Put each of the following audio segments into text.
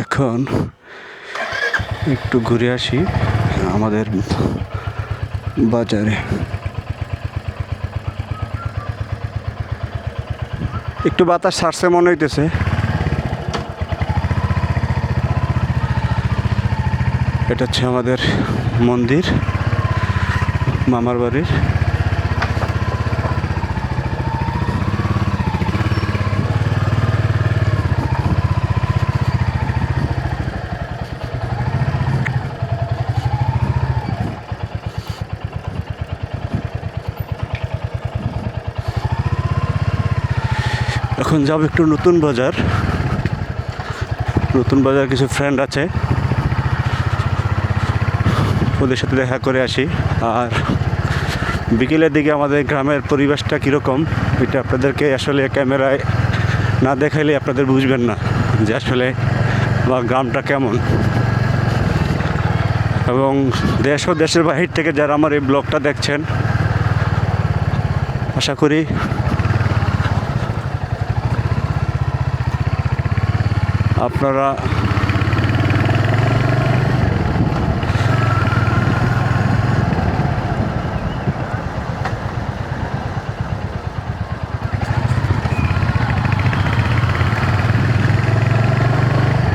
এখন একটু ঘুরে আসি আমাদের বাজারে। একটু বাতাস ছাড়ছে মনে হইতেছে। এটা হচ্ছে আমাদের মন্দির, মামার বাড়ির। এখন যাব একটু নতুন বাজার। নতুন বাজার কিছু ফ্রেন্ড আছে। ওদের সাথে দেখা করে আসি। আর বিকেলের দিকে আমাদের গ্রামের পরিবেশটা কীরকম, এটা আপনাদেরকে আসলে ক্যামেরায় না দেখাইলে আপনাদের বুঝবেন না যে আসলে বা গ্রামটা কেমন। এবং দেশ ও দেশের বাহির থেকে যারা আমার এই ব্লগটা দেখছেন, আশা করি আপনারা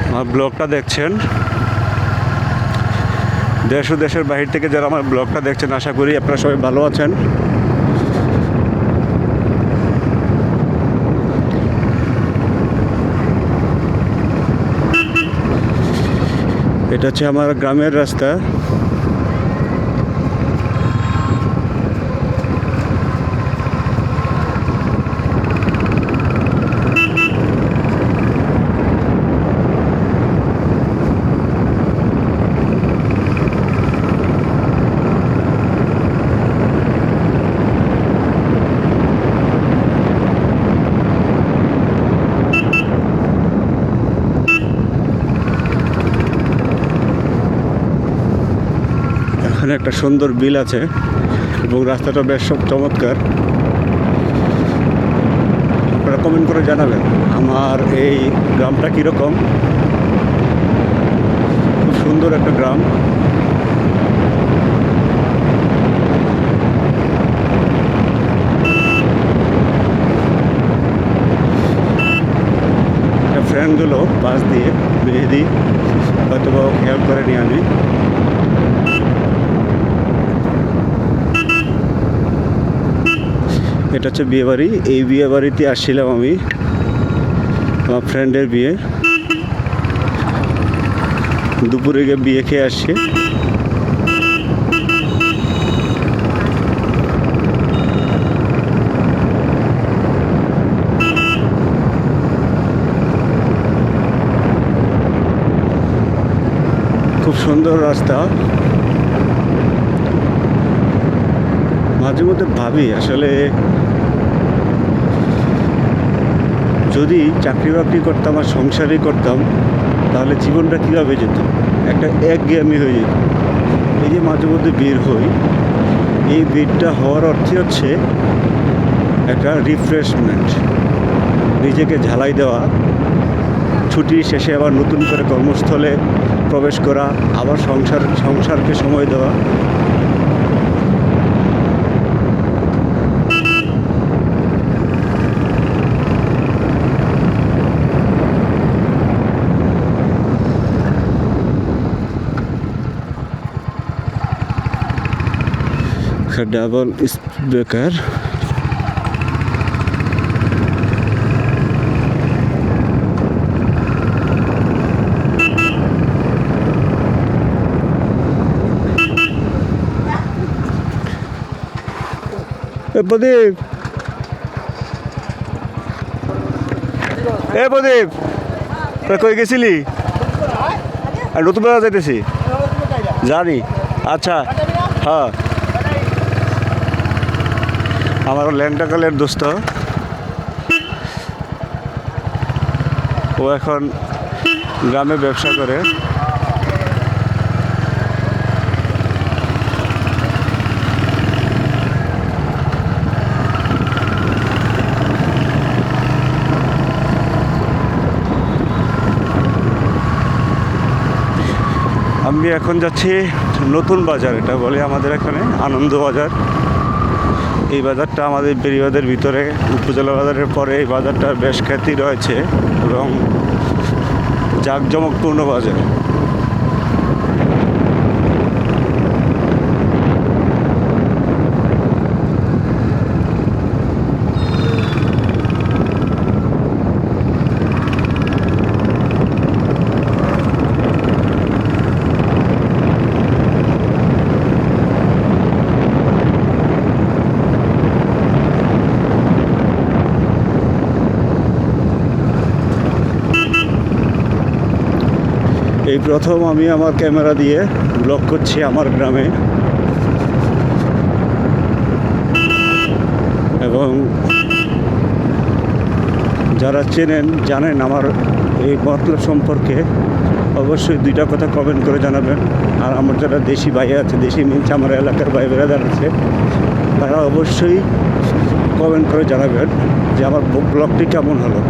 আমার ব্লগটা দেখছেন? দেশ ও দেশের বাহির থেকে যারা আমার ব্লগটা দেখছেন, আশা করি আপনারা সবাই ভালো আছেন। এটা হচ্ছে আমার গ্রামের রাস্তা। এখানে একটা সুন্দর বিল আছে এবং রাস্তাটা বেশ সব চমৎকার। আপনারা কমেন্ট করে জানাবেন, আমার এই গ্রামটা কীরকম? খুব সুন্দর একটা গ্রাম। ফ্রেন্ডগুলো পাশ দিয়ে মেহেদি হয়তো বা খেয়াল করেনি আমি। এটা হচ্ছে বিয়ে বাড়ি। এই বিয়ে বাড়িতে আসছিলাম আমি আমার ফ্রেন্ডের বিয়ে। দুপুরে গিয়ে বিয়ে খেয়ে আসছে। খুব সুন্দর রাস্তা। মাঝে মধ্যে ভাবি, আসলে যদি চাকরি বাকরি করতাম আর সংসারই করতাম, তাহলে জীবনটা কীভাবে যেত? একটা একঘেয়েমি হয়ে যেত। এই যে মাঝে মধ্যে বের হই, এই বেরটা হওয়ার অর্থে হচ্ছে একটা রিফ্রেশমেন্ট নিজেকে ঝালাই দেওয়া, ছুটির শেষে আবার নতুন করে কর্মস্থলে প্রবেশ করা, আবার সংসার, সংসারকে সময় দেওয়া ডাবল স্পিকার প্রদীপ। এ প্রদীপ কই গেছিলি? আর নতুন বেলা যাইতেছি? জানি আচ্ছা হ্যাঁ। আমার ল্যাংটাকালের দোস্ত। ও এখন গ্রামে ব্যবসা করে। আমি এখন যাচ্ছি নতুন বাজার, এটা বলে আমাদের এখানে, আনন্দ বাজার। এই বাজারটা আমাদের বেরিবাদের ভিতরে, উপজেলা বাজারের পরে এই বাজারটার বেশ খ্যাতি রয়েছে এবং জাঁকজমকপূর্ণ বাজার। এই প্রথম আমি আমার ক্যামেরা দিয়ে ব্লগ করছি আমার গ্রামে। এবং যারা চেনেন, জানেন আমার এই মতলব সম্পর্কে, অবশ্যই দুইটা কথা কমেন্ট করে জানাবেন। আর আমার যারা দেশি ভাই আছে, দেশি মিনস, আমার এলাকার ভাই বেড়াদার আছে, তারা অবশ্যই কমেন্ট করে জানাবেন যে আমার ব্লগটি কেমন হলো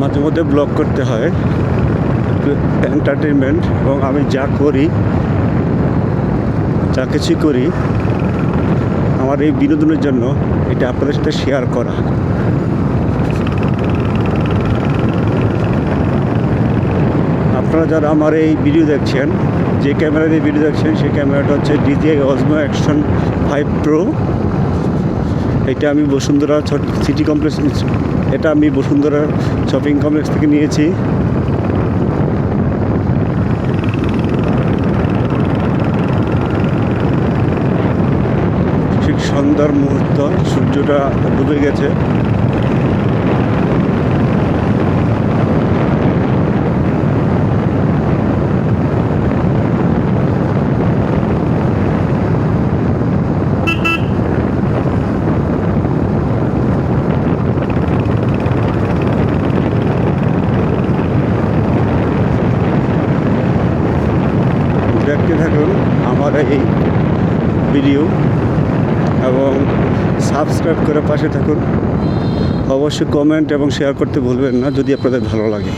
মাঝে মধ্যে ব্লগ করতে হয়। এন্টারটেনমেন্ট এবং আমি যা করি, যা কিছু করি, আমার এই বিনোদনের জন্য এটা আপনাদের সাথে শেয়ার করা। আপনারা যারা আমার এই ভিডিও দেখছেন, যে ক্যামেরা দিয়ে ভিডিও দেখছেন সেই ক্যামেরাটা হচ্ছে DJI Osmo Action five Pro এটা আমি বসুন্ধরা সিটি কমপ্লেক্স, এটা আমি বসুন্ধরা শপিং কমপ্লেক্স থেকে নিয়েছি। ঠিক সন্ধ্যার মুহূর্ত, সূর্যটা ডুবে গেছে দেখতে থাকুন আমার এই ভিডিও এবং সাবস্ক্রাইব করে পাশে থাকুন। অবশ্যই কমেন্ট এবং শেয়ার করতে ভুলবেন না যদি আপনাদের ভালো লাগে।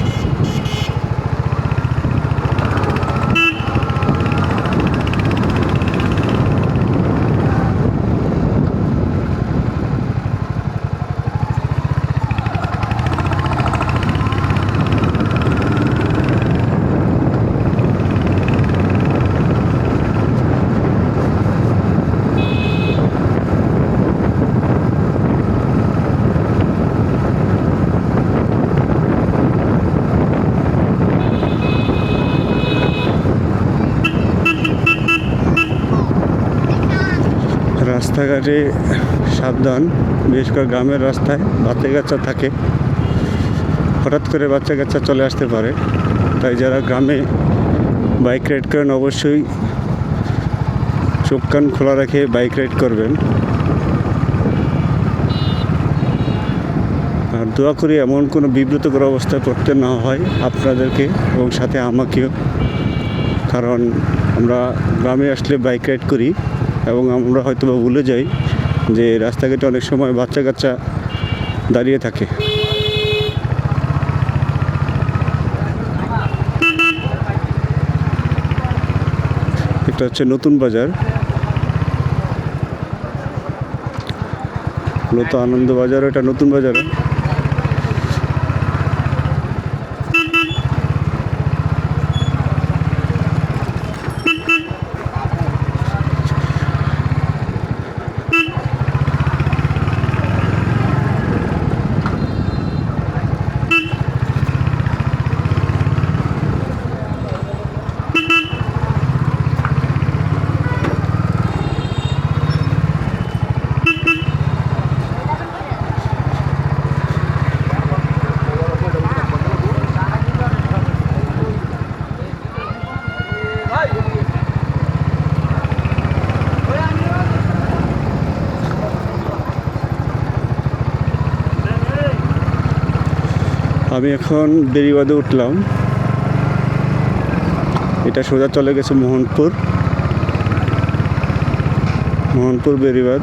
রাস্তাঘাটে সাবধান, বিশেষ করে গ্রামের রাস্তায় বাচ্চা কাচ্চা থাকে। হঠাৎ করে বাচ্চা কাচ্চা চলে আসতে পারে। তাই যারা গ্রামে বাইক রাইড করেন, অবশ্যই চোখ কান খোলা রেখে বাইক রাইড করবেন। আর দোয়া করি এমন কোনো বিব্রতকর অবস্থায় পড়তে না হয় আপনাদেরকে এবং সাথে আমাকেও। কারণ আমরা গ্রামে আসলে বাইক রাইড করি। এবং আমরা হয়তো বা ভুলে যাই যে রাস্তাঘাটে অনেক সময় বাচ্চা কাচ্চা দাঁড়িয়ে থাকে। এটা হচ্ছে নতুন বাজার। মূলত আনন্দ বাজার, এটা নতুন বাজার। আমি এখন বেরিবাদে উঠলাম। এটা সোজা চলে গেছে মোহনপুর। মোহনপুর বেরিবাদ।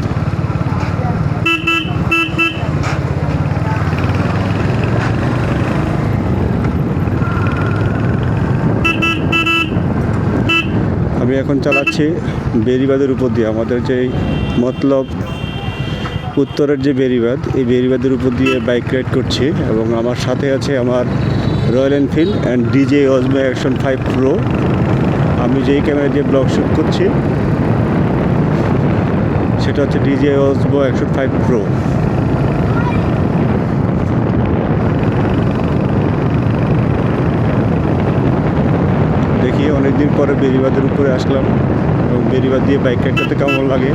আমি এখন চালাচ্ছি বেরিবাদের উপর দিয়ে। আমাদের যে মতলব উত্তরের যে বেরিবাদ এই বেরিবাদের উপর দিয়ে বাইক রাইড করছি এবং আমার সাথে আছে আমার Royal Enfield and DJI Osmo Action five Pro আমি যেই ক্যামেরা দিয়ে ব্লগ শ্যুট করছি, সেটা হচ্ছে DJI Osmo Action five Pro দেখি অনেকদিন পরে বেরিবাদের উপরে আসলাম এবং বেরিবাদ দিয়ে বাইক রাইড করতে কেমন লাগে।